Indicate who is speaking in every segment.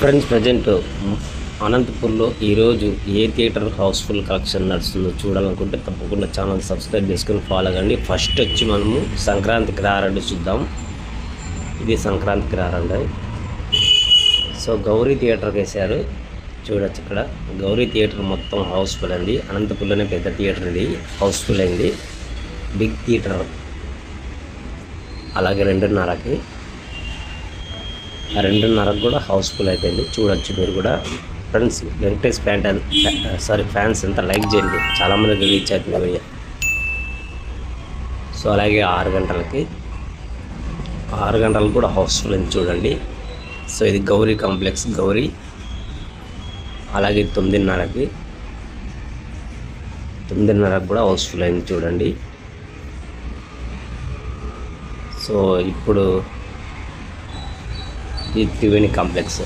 Speaker 1: Friends present అనంతపూర్లో ఈరోజు ఏ theatre Housefull collection నడుస్తుందో చూడాలనుకుంటే తప్పకుండా ఛానల్ సబ్స్క్రైబ్ చేసుకొని ఫాలో అవ్వండి ఫస్ట్ వచ్చి మనము సంక్రాంతికి రారండి చూద్దాం. ఇది సంక్రాంతికి రారండి సో గౌరీ థియేటర్కి వేశారు. చూడొచ్చు ఇక్కడ. గౌరీ థియేటర్ మొత్తం హౌస్ఫుల్ అండి. అనంతపూర్లోనే పెద్ద థియేటర్ ఇది. హౌస్ఫుల్ అయింది బిగ్ థియేటర్. అలాగే రెండున్నరకి ఆ రెండున్నరకు కూడా హౌస్ఫుల్ అయిపోయింది. చూడొచ్చు మీరు కూడా. Friends Venkatesh fan sorry fans అంతా లైక్ చేయండి. చాలామందికి రీచ్ అవుతుంది వీడియో. సో అలాగే ఆరు గంటలకి ఆరు గంటలకు కూడా హౌస్ఫుల్ అయింది చూడండి. సో ఇది గౌరీ కాంప్లెక్స్ గౌరీ. అలాగే తొమ్మిదిన్నరకి తొమ్మిదిన్నరకు కూడా హౌస్ఫుల్ అయింది చూడండి. సో ఇప్పుడు ఈ త్రివేణి కాంప్లెక్స్.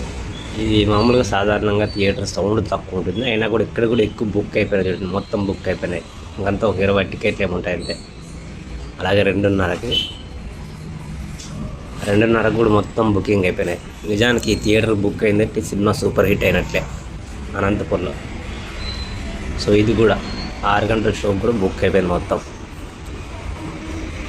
Speaker 1: ఇది మామూలుగా సాధారణంగా థియేటర్ సౌండ్ తక్కువ ఉంటుంది. అయినా కూడా ఇక్కడ కూడా ఎక్కువ బుక్ అయిపోయినాయి చూడండి. మొత్తం బుక్ అయిపోయినాయి ఇంకంతా ఒక ఇరవై టికెట్లు ఏముంటాయి అంతే. అలాగే రెండున్నరకి రెండున్నరకు కూడా మొత్తం బుకింగ్ అయిపోయినాయి. నిజానికి ఈ థియేటర్ బుక్ అయిందంటే సినిమా సూపర్ హిట్ అయినట్లే అనంతపూర్లో. సో ఇది కూడా ఆరు గంటల షో కూడా బుక్ అయిపోయింది మొత్తం.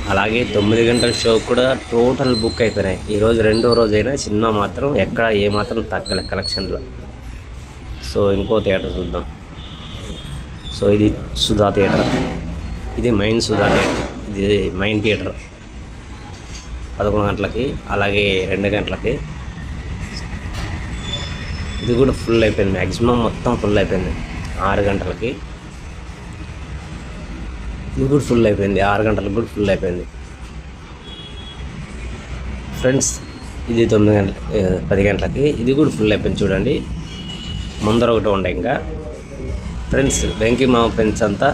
Speaker 1: అలాగే తొమ్మిది గంటల షో కూడా టోటల్ బుక్ అయిపోయినాయి. ఈరోజు రెండో రోజైనా సినిమా మాత్రం ఎక్కడ ఏమాత్రం తగ్గలే కలెక్షన్లో. సో ఇంకో థియేటర్ చూద్దాం. సో ఇది సుధా థియేటర్. ఇది మెయిన్ సుధా థియేటర్. ఇది మెయిన్ థియేటర్. పదకొండు గంటలకి అలాగే రెండు గంటలకి. ఇది కూడా ఫుల్ అయిపోయింది. మ్యాక్సిమం మొత్తం ఫుల్ అయిపోయింది. ఆరు గంటలకి. ఇది కూడా ఫుల్ అయిపోయింది. ఆరు గంటలకు కూడా ఫుల్ అయిపోయింది. ఫ్రెండ్స్ ఇది తొమ్మిది గంటల పది గంటలకి ఇది కూడా ఫుల్ అయిపోయింది చూడండి. ముందర ఒకటి ఉండే ఇంకా. ఫ్రెండ్స్ వెంకీ మామ ఫ్రెండ్స్ అంతా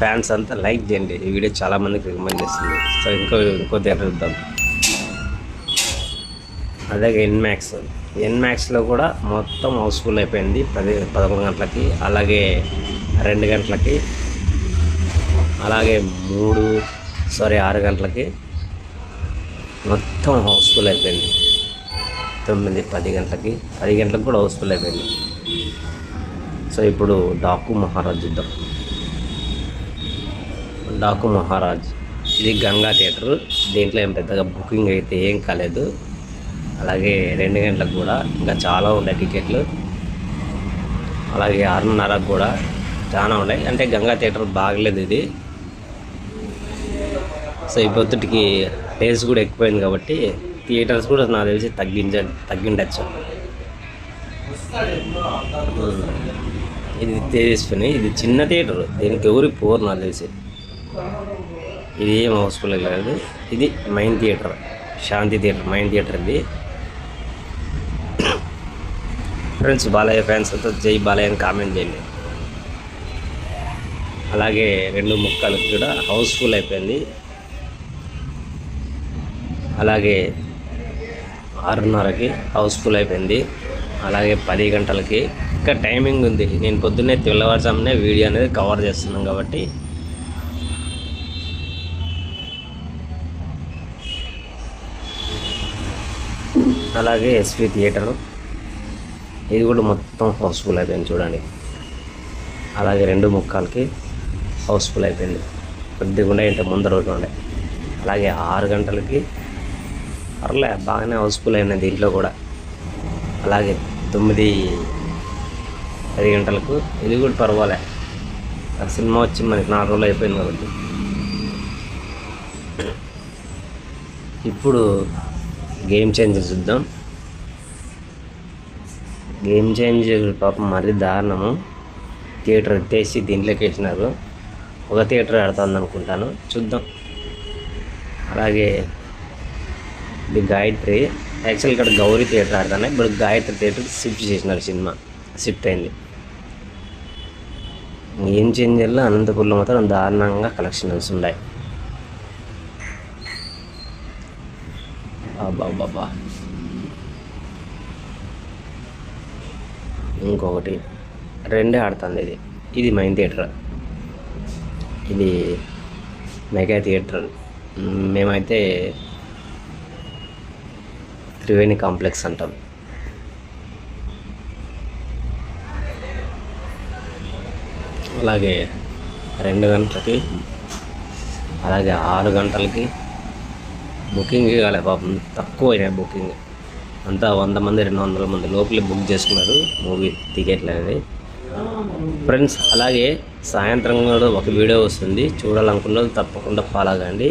Speaker 1: ఫ్యాన్స్ అంతా లైక్ చేయండి. ఈ వీడియో చాలామందికి రికమెండ్ చేస్తుంది. సో ఇంకో ఇంకో థియేటర్ చూద్దాం. అలాగే ఎన్మ్యాక్స్ ఎన్మ్యాక్స్లో కూడా మొత్తం హౌస్ఫుల్ అయిపోయింది. పది పదకొండు గంటలకి. అలాగే రెండు గంటలకి. అలాగే మూడు సారీ ఆరు గంటలకి మొత్తం హౌస్ఫుల్ అయిపోయింది. తొమ్మిది పది గంటలకి పది గంటలకు కూడా హౌస్ఫుల్ అయిపోయింది. సో ఇప్పుడు డాకు మహారాజ్ చూద్దాం డాకు మహారాజ్ ఇది గంగా థియేటర్. దీంట్లో ఏం పెద్దగా బుకింగ్ అయితే ఏం కాలేదు. అలాగే రెండు గంటలకు కూడా ఇంకా చాలా ఉన్నాయి టికెట్లు. అలాగే ఆరున్నరకు కూడా చాలా ఉన్నాయి. అంటే గంగా థియేటర్ బాగలేదు ఇది. సో ఈ పొద్దుటికి ప్లేస్ కూడా ఎక్కువైంది కాబట్టి థియేటర్స్ కూడా నాకు తెలిసి తగ్గించ తగ్గిండచ్చు. ఇది తీసుకుని ఇది చిన్న థియేటర్ దీనికి ఎవరి పోరు నాకు తెలిసి. ఇది ఏం హౌస్ఫుల్ కాదు ఇది main theatre Shanti theatre main theatre ఇది. ఫ్రెండ్స్ బాలయ్య ఫ్యాన్స్ అంతా జై బాలయ్య అని కామెంట్ చేయండి. అలాగే రెండు ముక్కలకు కూడా హౌస్ఫుల్ అయిపోయింది. అలాగే ఆరున్నరకి హౌస్ఫుల్ అయిపోయింది. అలాగే పది గంటలకి ఇంకా టైమింగ్ ఉంది. నేను పొద్దున్నే తెల్లవారుజామునే వీడియో అనేది కవర్ చేస్తున్నాం కాబట్టి. అలాగే ఎస్పీ థియేటరు. ఇది కూడా మొత్తం హౌస్ఫుల్ అయిపోయింది చూడండి. అలాగే రెండు ముక్కలకి హౌస్ఫుల్ అయిపోయింది. కొద్దిగా ఉండే ఇంత ముందర ఒకటి ఉండే. అలాగే ఆరు గంటలకి పర్లే బాగానే హౌస్ఫుల్ అయినాయి దీంట్లో కూడా. అలాగే తొమ్మిది పది గంటలకు ఇది కూడా పర్వాలే. సినిమా వచ్చి మనకి నాలుగు రోజులు అయిపోయింది కాబట్టి. ఇప్పుడు గేమ్ చేంజర్ చూద్దాం. గేమ్ చేంజర్ పాపం మరీ దారుణము. థియేటర్ ఎత్తేసి దీంట్లోకి వేసినారు. ఒక థియేటర్ ఆడుతుంది అనుకుంటాను చూద్దాం. అలాగే ఇది గాయత్రి. యాక్చువల్ ఇక్కడ గౌరీ థియేటర్ ఆడుతున్నాయి ఇప్పుడు గాయత్రి థియేటర్ షిఫ్ట్ చేసినారు సినిమా. షిఫ్ట్ అయింది. ఏం చేంజర్లో అనంతపూర్లో మాత్రం దారుణంగా కలెక్షన్స్ ఉన్నాయి. బాబా ఇంకొకటి. రెండే ఆడుతుంది ఇది. ఇది మైన్ థియేటర్ ఇది మెగా థియేటర్ మేమైతే త్రివేణి కాంప్లెక్స్ అంటాం. అలాగే రెండు గంటలకి అలాగే ఆరు గంటలకి బుకింగ్ కాలే పాపం తక్కువ అయినాయి బుకింగ్. అంతా వంద మంది రెండు వందల మంది లోపలి బుక్ చేసుకున్నారు. మూవీ టికెట్లు అనేది ఫ్రెండ్స్ అలాగే సాయంత్రం కూడా ఒక వీడియో వస్తుంది. చూడాలనుకున్న తప్పకుండా ఫాలో కాండి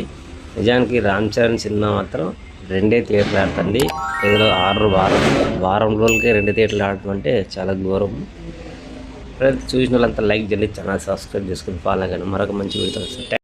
Speaker 1: నిజానికి రామ్ చరణ్ సినిమా మాత్రం రెండే థియేటర్లు ఆడుతుంది ఇందులో ఆరు వారం. వారం రోజులకే రెండు థియేటర్లు ఆడటం అంటే చాలా ఘోరం. ఫ్రెండ్స్ చూసిన వాళ్ళంతా లైక్ చేయండి ఛానల్ సబ్స్క్రైబ్ చేసుకుని ఫాలో కానీ మరొక మంచి వీడియో